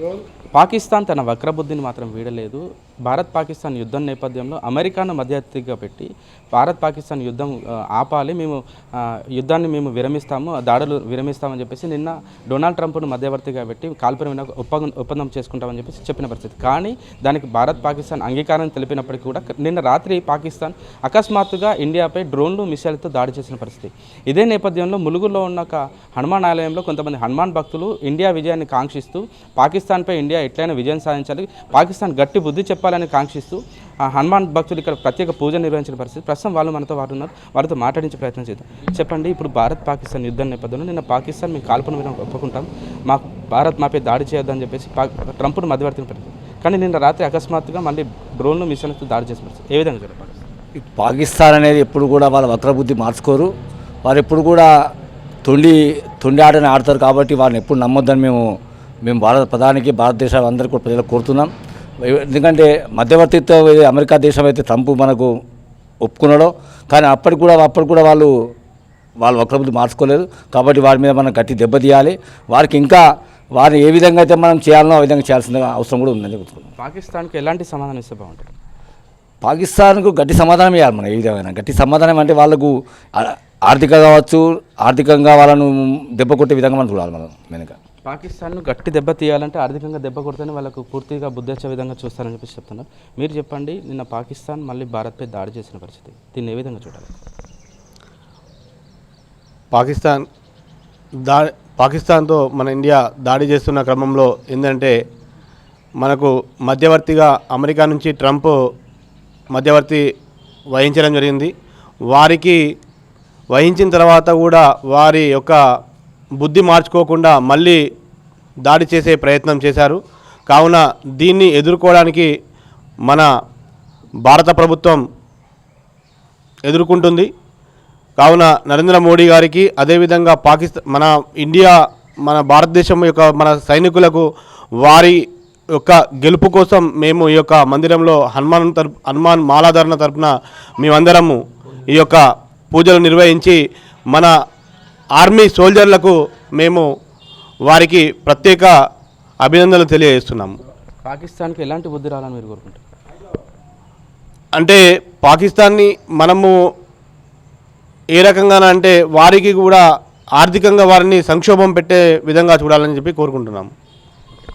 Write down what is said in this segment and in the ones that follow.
Yol. Pakistan తన వక్రబుద్ధిని మాత్రం వీడలేదు. భారత్ పాకిస్తాన్ యుద్ధం నేపథ్యంలో అమెరికాను మధ్యవర్తిగా పెట్టి భారత్ పాకిస్తాన్ యుద్ధం ఆపాలి మేము యుద్ధాన్ని మేము విరమిస్తాము ఆ దాడులు విరమిస్తామని చెప్పేసి నిన్న డొనాల్డ్ ట్రంప్ను మధ్యవర్తిగా పెట్టి కాల్పురం ఒప్పందం ఒప్పందం చేసుకుంటామని చెప్పేసి చెప్పిన పరిస్థితి. కానీ దానికి భారత్ పాకిస్తాన్ అంగీకారం తెలిపినప్పటికీ కూడా నిన్న రాత్రి పాకిస్తాన్ అకస్మాత్తుగా ఇండియాపై డ్రోన్లు మిసైల్తో దాడి చేసిన పరిస్థితి. ఇదే నేపథ్యంలో ములుగులో ఉన్న ఒక హనుమాన్ ఆలయంలో కొంతమంది హనుమాన్ భక్తులు ఇండియా విజయాన్ని కాంక్షిస్తూ పాకిస్తాన్పై ఇండియా ఎట్లయినా విజయం సాధించాలి. పాకిస్తాన్ గట్టి బుద్ధి చెప్పాలని కాంక్షిస్తూ ఆ హనుమాన్ భక్తులు ఇక్కడ ప్రత్యేక పూజ నిర్వహించిన పరిస్థితి. ప్రస్తుతం వాళ్ళు మనతో వారు ఉన్నారు. వారితో మాట్లాడించే ప్రయత్నం చేద్దాం. చెప్పండి ఇప్పుడు భారత్ పాకిస్తాన్ యుద్ధం నేపథ్యంలో నిన్న పాకిస్తాన్ మేము కాల్పన మీద ఒప్పుకుంటాం. మా భారత్ మాపై దాడి చేయొద్దని చెప్పేసి పా ట్రంప్ను మధ్యవర్తిని పెట్టింది కానీ నిన్న రాత్రి అకస్మాత్తుగా మళ్ళీ డ్రోన్లు మిషన్లతో దాడి చేసిన పరిస్థితి. ఏ విధంగా చెప్పాలి పాకిస్తాన్ అనేది ఎప్పుడు కూడా వాళ్ళ వక్రబుద్ధి మార్చుకోరు. వారు ఎప్పుడు కూడా తొండి తొండి ఆటని ఆడతారు కాబట్టి వారిని ఎప్పుడు నమ్మొద్దని మేము మేము భారత ప్రధానికి భారతదేశ అందరికీ కూడా ప్రజలకు కోరుతున్నాం. ఎందుకంటే మధ్యవర్తిత్వం ఇది అమెరికా దేశం అయితే ట్రంప్ మనకు ఒప్పుకున్నాడో కానీ అప్పటికి కూడా అప్పటికి కూడా వాళ్ళు వాళ్ళు వక్రబుద్ధి మార్చుకోలేదు. కాబట్టి వారి మీద మనం గట్టి దెబ్బతీయాలి వారికి ఇంకా వారిని ఏ విధంగా అయితే మనం చేయాలనో ఆ విధంగా చేయాల్సిన అవసరం కూడా ఉందని చెప్తున్నాం. పాకిస్తాన్కి ఎలాంటి సమాధానం ఇస్తే బాగుంటుంది? పాకిస్తాన్కు గట్టి సమాధానం ఇవ్వాలి మనం ఏ విధమైన. గట్టి సమాధానం అంటే వాళ్ళకు ఆ- ఆర్థిక కావచ్చు ఆర్థికంగా వాళ్ళను దెబ్బ కొట్టే విధంగా మనం చూడాలి మనం వెనుక. పాకిస్తాన్ను గట్టి దెబ్బ తీయాలంటే ఆర్థికంగా దెబ్బ కొడితేనే వాళ్ళకు పూర్తిగా బుద్ధిచ్చే విధంగా చూస్తారని చెప్పి చెప్తున్నారు. మీరు చెప్పండి నిన్న పాకిస్తాన్ మళ్ళీ భారత్పై దాడి చేసిన పరిస్థితి. దీన్ని ఏ విధంగా చూడాలి? పాకిస్తాన్ దా పాకిస్తాన్తో మన ఇండియా దాడి చేస్తున్న క్రమంలో ఏంటంటే మనకు మధ్యవర్తిగా అమెరికా నుంచి ట్రంప్ మధ్యవర్తి వహించడం జరిగింది. వారికి వహించిన తర్వాత కూడా వారి యొక్క బుద్ధి మార్చుకోకుండా మళ్ళీ దాడి చేసే ప్రయత్నం చేశారు. కావున దీన్ని ఎదుర్కోవడానికి మన భారత ప్రభుత్వం ఎదుర్కొంటుంది. కావున నరేంద్ర మోడీ గారికి అదేవిధంగా పాకిస్తాన్ మన ఇండియా మన భారతదేశం యొక్క మన సైనికులకు వారి యొక్క గెలుపు కోసం మేము ఈ యొక్క మందిరంలో హనుమాన్ తరపు హనుమాన్ మాలాధారణ తరపున మేమందరము ఈ యొక్క పూజలు నిర్వహించి మన ఆర్మీ సోల్జర్లకు మేము వారికి ప్రత్యేక అభినందనలు తెలియజేస్తున్నాము. పాకిస్తాన్కి ఎలాంటి బుద్ధి రావాలని మీరు కోరుకుంటారు? అంటే పాకిస్తాన్ని మనము ఏ రకంగా అంటే వారికి కూడా ఆర్థికంగా వారిని సంక్షోభం పెట్టే విధంగా చూడాలని చెప్పి కోరుకుంటున్నాము.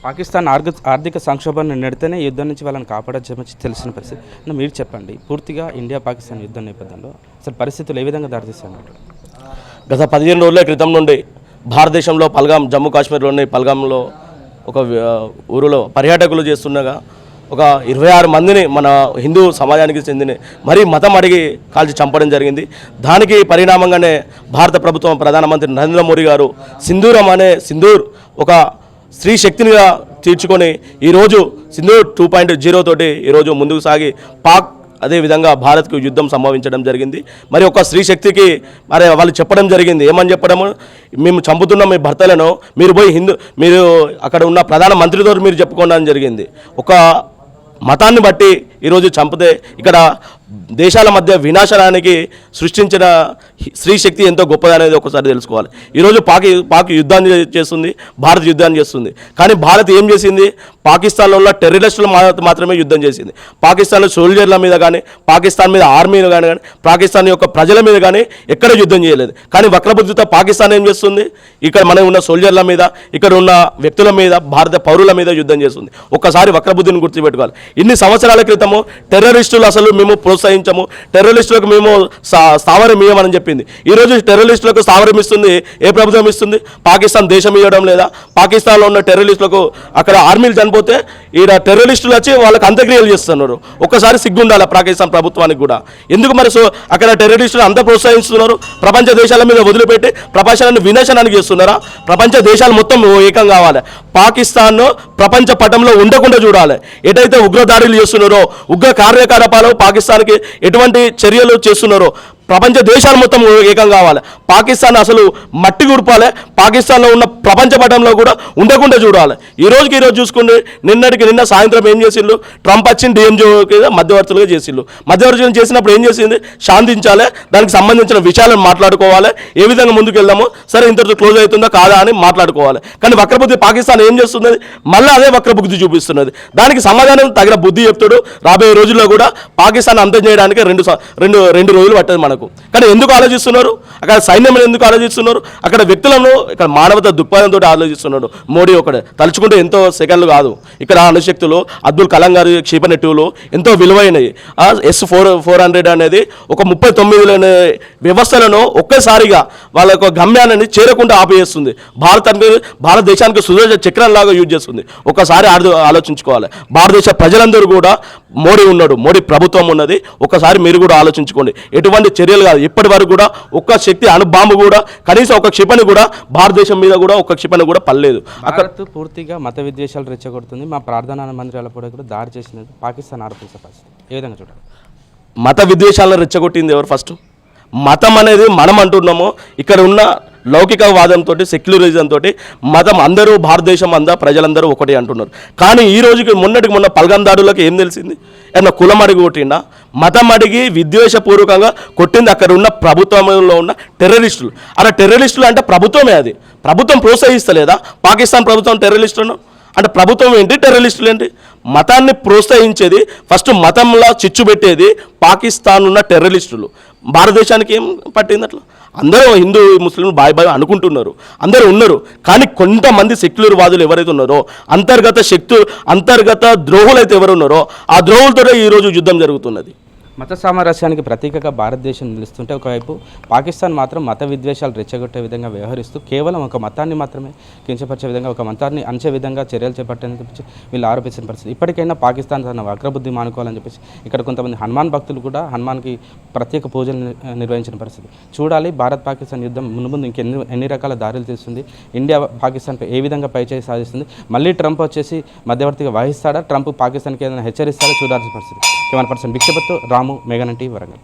పాకిస్తాన్ ఆర్థిక ఆర్థిక సంక్షోభాన్ని నెడితేనే యుద్ధం నుంచి వాళ్ళని కాపాడచ్చమని తెలిసిన పరిస్థితి. మీరు చెప్పండి పూర్తిగా ఇండియా పాకిస్తాన్ యుద్ధం నేపథ్యంలో అసలు పరిస్థితులు ఏ విధంగా దారితీస్తాయి? గత పదిహేను రోజుల క్రితం నుండి భారతదేశంలో పల్గాం జమ్మూ కాశ్మీర్లోని పల్గాంలో ఒక ఊరిలో పర్యాటకులు చేస్తుండగా ఒక ఇరవై ఆరు మందిని మన హిందూ సమాజానికి చెందిన మరీ మతం అడిగి కాల్చి చంపడం జరిగింది. దానికి పరిణామంగానే భారత ప్రభుత్వం ప్రధానమంత్రి నరేంద్ర మోడీ గారు సింధూరం అనే సింధూర్ ఒక స్త్రీ శక్తినిగా తీర్చుకొని ఈరోజు సింధూర్ టూ పాయింట్ జీరో తోటి ఈరోజు ముందుకు సాగి పాక్ అదేవిధంగా భారత్కు యుద్ధం సంభవించడం జరిగింది. మరి ఒక స్త్రీ శక్తికి మరి వాళ్ళు చెప్పడం జరిగింది. ఏమని చెప్పడము? మేము చంపుతున్న మీ భర్తలను. మీరు పోయి హిందూ మీరు అక్కడ ఉన్న ప్రధాన మంత్రితో మీరు చెప్పుకోవడం జరిగింది. ఒక మతాన్ని బట్టి ఈరోజు చంపితే ఇక్కడ దేశాల మధ్య వినాశనానికి సృష్టించిన స్త్రీ శక్తి ఎంతో గొప్పదనేది ఒకసారి తెలుసుకోవాలి. ఈరోజు పాకి పాక్ యుద్ధాన్ని చేస్తుంది భారత్ యుద్ధాన్ని చేస్తుంది. కానీ భారత్ ఏం చేసింది? పాకిస్తాన్లో ఉన్న టెర్రరిస్టులు మాత్రమే యుద్ధం చేసింది. పాకిస్తాన్లో సోల్జర్ల మీద కానీ పాకిస్తాన్ మీద ఆర్మీ కానీ కానీ పాకిస్తాన్ యొక్క ప్రజల మీద కానీ ఎక్కడ యుద్ధం చేయలేదు. కానీ వక్రబుద్ధితో పాకిస్తాన్ ఏం చేస్తుంది? ఇక్కడ మనం ఉన్న సోల్జర్ల మీద ఇక్కడ ఉన్న వ్యక్తుల మీద భారత పౌరుల మీద యుద్ధం చేస్తుంది. ఒక్కసారి వక్రబుద్ధిని గుర్తుపెట్టుకోవాలి. ఇన్ని సంవత్సరాల క్రితము టెర్రరిస్టులు అసలు మేము ప్రోత్సహించము. టెర్రరిస్టులకు మేము స్థావరం ఇవ్వమని చెప్పింది. ఈరోజు టెర్రరిస్టులకు స్థావరం ఇస్తుంది ఏ ప్రభుత్వం ఇస్తుంది? పాకిస్తాన్ దేశం ఇవ్వడం లేదా? పాకిస్తాన్లో ఉన్న టెర్రరిస్టులకు అక్కడ ఆర్మీలు చనిపోతే ఈడ టెర్రరిస్టులు వచ్చి వాళ్ళకి అంత్యక్రియలు చేస్తున్నారు. ఒక్కసారి సిగ్గుండాలి పాకిస్తాన్ ప్రభుత్వానికి కూడా. ఎందుకు మరి సో అక్కడ టెర్రరిస్టులు అంత ప్రోత్సహిస్తున్నారు? ప్రపంచ దేశాల మీద వదిలిపెట్టి ప్రపంచాన్ని వినాశనానికి చేస్తున్నారా? ప్రపంచ దేశాలు మొత్తం ఏకం కావాలి. పాకిస్తాన్ ప్రపంచ పటంలో ఉండకుండా చూడాలి. ఎటైతే ఉగ్రదాడులు చేస్తున్నారో ఉగ్ర కార్యకలాపాలు పాకిస్తాన్కి ఎటువంటి చర్యలు చేస్తున్నారో ప్రపంచ దేశాలు మొత్తం ఏకం కావాలి. పాకిస్తాన్ అసలు మట్టి గుడిపాలి పాకిస్తాన్లో ఉన్న ప్రపంచ పటంలో కూడా ఉండకుండా చూడాలి. ఈ రోజుకి ఈరోజు చూసుకుంటే నిన్నటికి నిన్న సాయంత్రం ఏం చేసిండు ట్రంప్ వచ్చింది డిఎంజోకి మధ్యవర్తులుగా చేసిండు మధ్యవర్తులు చేసినప్పుడు ఏం చేసింది? శాంతించాలి. దానికి సంబంధించిన విషయాలను మాట్లాడుకోవాలి. ఏ విధంగా ముందుకు వెళ్దామో సరే ఇంతటితో క్లోజ్ అవుతుందా? కాదా అని మాట్లాడుకోవాలి. కానీ వక్రబుద్ధి పాకిస్తాన్ ఏం చేస్తున్నది? మళ్ళీ అదే వక్రబుద్ధి చూపిస్తున్నది. దానికి సమాధానం తగిన బుద్ధి చెప్తాడు. రాబోయే రోజుల్లో కూడా పాకిస్తాన్ అంతం చేయడానికి రెండు రెండు రెండు రోజులు పట్టదు మనకు. కానీ ఎందుకు ఆలోచిస్తున్నారు? అక్కడ సైన్యం ఎందుకు ఆలోచిస్తున్నారు? అక్కడ వ్యక్తులను ఇక్కడ మానవత దృక్పథంతో ఆలోచిస్తున్నాడు. మోడీ ఒకడే. తలుచుకుంటే ఎంతో సెకండ్లు కాదు. ఇక్కడ అణుశక్తులు అబ్దుల్ కలాం గారి క్షిపణిట్టులు ఎంతో విలువైనవి. ఎస్ ఫోర్ ఫోర్ హండ్రెడ్ అనేది ఒక ముప్పై తొమ్మిది వ్యవస్థలను ఒక్కసారిగా వాళ్ళ యొక్క గమ్యాన్ని చేరకుండా ఆపేస్తుంది. భారతానికి భారతదేశానికి సుదర్శ చక్రంలాగా యూజ్ చేస్తుంది. ఒక్కసారి ఆలోచించుకోవాలి. భారతదేశ ప్రజలందరూ కూడా మోడీ ఉన్నాడు. మోడీ ప్రభుత్వం ఉన్నది. ఒకసారి మీరు కూడా ఆలోచించుకోండి. ఎటువంటి చర్యలు కాదు. ఇప్పటి వరకు కూడా ఒక్క శక్తి అణుబాంబు కూడా కనీసం ఒక క్షిపణి కూడా భారతదేశం మీద కూడా ఒక క్షిపణి కూడా పడలేదు. అక్కడ పూర్తిగా మత విద్వేషాలు రెచ్చగొడుతుంది. మా ప్రార్థనా మందిరాల కూడా కూడా దాడి చేసినట్టు పాకిస్తాన్ ఆరోపించే పరిస్థితి ఏ విధంగా చూడాలి? మత విద్వేషాలను రెచ్చగొట్టింది ఎవరు ఫస్ట్? మతం అనేది మనం అంటున్నాము ఇక్కడ ఉన్న లౌకికవాదంతో తోటి మతం అందరూ భారతదేశం అందా ప్రజలందరూ ఒకటి అంటున్నారు. కానీ ఈ రోజుకి మొన్నటికి మొన్న పల్గందాడులకు ఏం తెలిసింది? ఏమన్నా కులం అడిగి కొట్టిండా? మతం అడిగి విద్వేషపూర్వకంగా కొట్టింది అక్కడ ఉన్న ప్రభుత్వంలో ఉన్న టెర్రరిస్టులు. అలా టెర్రరిస్టులు అంటే ప్రభుత్వమే అది. ప్రభుత్వం ప్రోత్సహిస్తలేదా? పాకిస్తాన్ ప్రభుత్వం టెర్రరిస్టులను? అంటే ప్రభుత్వం ఏంటి? టెర్రరిస్టులు ఏంటి? మతాన్ని ప్రోత్సహించేది ఫస్ట్ మతంలా చిచ్చు పెట్టేది పాకిస్తాన్ ఉన్న టెర్రరిస్టులు. భారతదేశానికి ఏం పట్టింది అట్లా? అందరూ హిందూ ముస్లిం బాయ్ బాయ్ అనుకుంటున్నారు. అందరూ ఉన్నారు. కానీ కొంతమంది సెక్యులర్ వాదులు ఎవరైతే ఉన్నారో అంతర్గత శక్తులు అంతర్గత ద్రోహులు అయితే ఎవరు ఉన్నారో ఆ ద్రోహులతోనే ఈరోజు యుద్ధం జరుగుతున్నది. మత సామరస్యానికి ప్రతీకగా భారతదేశం నిలుస్తుంటే ఒకవైపు పాకిస్తాన్ మాత్రం మత విద్వేషాలు రెచ్చగొట్టే విధంగా వ్యవహరిస్తూ కేవలం ఒక మతాన్ని మాత్రమే కించపరిచే విధంగా ఒక మతాన్ని అంచే విధంగా చర్యలు చేపట్టని చెప్పి వీళ్ళు ఆరోపించిన పరిస్థితి. ఇప్పటికైనా పాకిస్తాన్ తన వక్రబుద్ధి మానుకోవాలని చెప్పేసి ఇక్కడ కొంతమంది హనుమాన్ భక్తులు కూడా హనుమాన్కి ప్రత్యేక పూజలు నిర్వహించిన పరిస్థితి. చూడాలి భారత్ పాకిస్తాన్ యుద్ధం ముందు ముందు ఇంకెన్ని ఎన్ని రకాల దారులు తీస్తుంది ఇండియా పాకిస్తాన్పై ఏ విధంగా పైచేయి సాధిస్తుంది మళ్ళీ ట్రంప్ వచ్చేసి మధ్యవర్తిగా వహిస్తాడా ట్రంప్ పాకిస్తాన్కి ఏదైనా హెచ్చరిస్తాడా చూడాల్సిన పరిస్థితి. కెమెరా పర్సన్ భిక్షపత్తో రామ్ మేఘనంటి వరంగల్.